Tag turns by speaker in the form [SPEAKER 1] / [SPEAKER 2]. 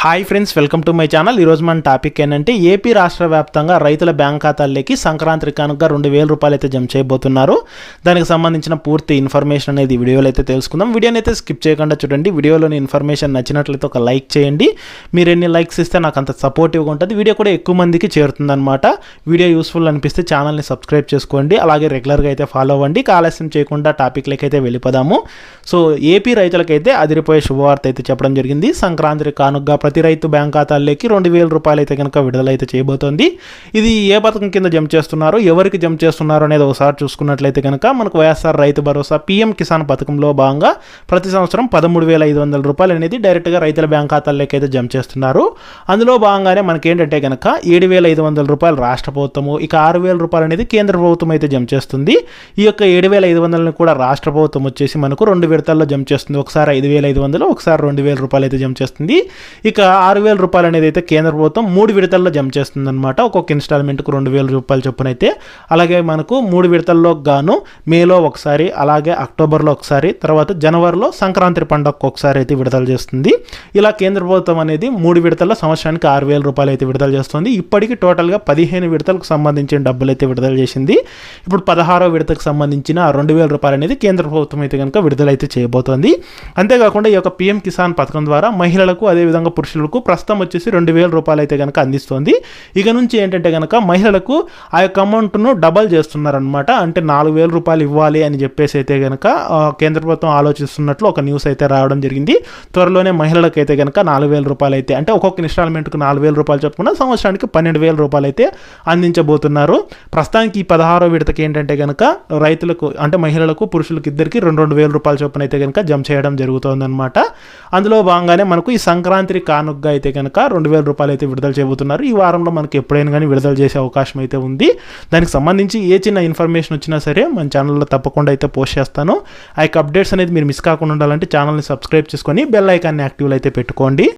[SPEAKER 1] Hi friends welcome to my channel ఈరోజు మన topic ఏంటంటే ఏపీ రాష్ట్ర వ్యాప్తంగా రైతుల బ్యాంక్ ఖాతాల్లోకి సంక్రాంతి కానుక రెండు వేల రూపాయలు అయితే జమ చేయబోతున్నారు. దానికి సంబంధించిన పూర్తి ఇన్ఫర్మేషన్ అనేది వీడియోలో అయితే తెలుసుకుందాం. వీడియోని అయితే స్కిప్ చేయకుండా చూడండి. వీడియోలోని ఇన్ఫర్మేషన్ నచ్చినట్లయితే ఒక లైక్ చేయండి. మీరు ఎన్ని లైక్స్ ఇస్తే నాకు అంత సపోర్టివ్గా ఉంటుంది. వీడియో కూడా ఎక్కువ మందికి చేరుతుందన్నమాట. వీడియో యూస్ఫుల్ అనిపిస్తే ఛానల్ని సబ్స్క్రైబ్ చేసుకోండి. అలాగే రెగ్యులర్గా అయితే ఫాలో అవ్వండి. ఆలస్యం చేయకుండా టాపిక్లకి అయితే వెళ్ళిపోదాము. సో ఏపీ రైతులకైతే అదిరిపోయే శుభవార్త అయితే చెప్పడం జరిగింది. సంక్రాంతి కానుక ప్రతి రైతు బ్యాంక్ ఖాతాల్లోకి రెండు వేల రూపాయలు అయితే కనుక విడుదలైతే చేయబోతోంది. ఇది ఏ పథకం కింద జమ చేస్తున్నారు? ఎవరికి జమ చేస్తున్నారు అనేది ఒకసారి చూసుకున్నట్లయితే కనుక మనకు వైఎస్ఆర్ రైతు భరోసా పీఎం కిసాన్ పథకంలో భాగంగా ప్రతి సంవత్సరం పదమూడు వేల ఐదు వందల రూపాయలు అనేది డైరెక్ట్గా రైతుల బ్యాంక్ ఖాతాల్లోకి అయితే జమ చేస్తున్నారు. అందులో భాగంగానే మనకి ఏంటంటే కనుక ఏడు వేల ఐదు వందల రూపాయలు రాష్ట్ర ప్రభుత్వము ఇక ఆరు వేల రూపాయలు అనేది కేంద్ర ప్రభుత్వం అయితే జమ చేస్తుంది. ఈ యొక్క ఏడు వేల ఐదు వందలని కూడా రాష్ట్ర ప్రభుత్వం వచ్చేసి మనకు రెండు విడతల్లో జమ చేస్తుంది. ఒకసారి ఐదు వేల ఐదు వందలు ఒకసారి రెండు వేల రూపాయలు అయితే జమ చేస్తుంది. ఇక ఆరు వేల రూపాయలు అనేది అయితే కేంద్ర ప్రభుత్వం మూడు విడతల్లో జమ చేస్తుందన్నమాట. ఒక్కొక్క ఇన్స్టాల్మెంట్కు రెండు వేల రూపాయలు చొప్పున అయితే అలాగే మనకు మూడు విడతల్లో గాను మేలో ఒకసారి అలాగే అక్టోబర్లో ఒకసారి తర్వాత జనవరిలో సంక్రాంతి పండుగకు ఒకసారి అయితే విడుదల చేస్తుంది. ఇలా కేంద్ర ప్రభుత్వం అనేది మూడు విడతల్లో సంవత్సరానికి ఆరు వేల రూపాయలు అయితే విడుదల చేస్తుంది. ఇప్పటికి టోటల్గా పదిహేను విడతలకు సంబంధించిన డబ్బులు అయితే విడుదల చేసింది. ఇప్పుడు పదహారో విడతకు సంబంధించిన రెండు వేల రూపాయలు అనేది కేంద్ర ప్రభుత్వం అయితే కనుక విడుదలైతే చేయబోతోంది. అంతేకాకుండా ఈ యొక్క పిఎం కిసాన్ పథకం ద్వారా మహిళలకు అదేవిధంగా పురుషులకు ప్రస్తుతం వచ్చేసి రెండు వేల రూపాయలు అయితే కనుక అందిస్తోంది. ఇక నుంచి ఏంటంటే కనుక మహిళలకు ఆ యొక్క అమౌంట్ను డబల్ చేస్తున్నారనమాట అంటే నాలుగు వేల రూపాయలు ఇవ్వాలి అని చెప్పేసి అయితే కనుక కేంద్ర ప్రభుత్వం ఆలోచిస్తున్నట్లు ఒక న్యూస్ అయితే రావడం జరిగింది. త్వరలోనే మహిళలకు అయితే కనుక నాలుగు వేల రూపాయలు అయితే అంటే ఒక్కొక్క ఇన్స్టాల్మెంట్కు నాలుగు వేల రూపాయలు చెప్పుకున్న సంవత్సరానికి పన్నెండు వేల రూపాయలు అయితే అందించబోతున్నారు. ప్రస్తుతానికి ఈ పదహారో విడతకి ఏంటంటే కనుక రైతులకు అంటే మహిళలకు పురుషులకు ఇద్దరికి రెండు రెండు వేల రూపాయల చొప్పున అయితే కనుక జమ చేయడం జరుగుతుందన్నమాట. అందులో భాగంగానే మనకు ఈ సంక్రాంతి కానుకగా అయితే కనుక రెండు వేల రూపాయలు అయితే విడుదల చేయబోతున్నారు. ఈ వారంలో మనకి ఎప్పుడైనా కానీ విడుదల చేసే అవకాశం అయితే ఉంది. దానికి సంబంధించి ఏ చిన్న ఇన్ఫర్మేషన్ వచ్చినా సరే మన ఛానల్లో తప్పకుండా అయితే పోస్ట్ చేస్తాను. ఆ యొక్క అప్డేట్స్ అనేది మీరు మిస్ కాకుండా ఉండాలంటే ఛానల్ని సబ్స్క్రైబ్ చేసుకొని బెల్ ఐకాన్ని యాక్టివ్లో అయితే పెట్టుకోండి.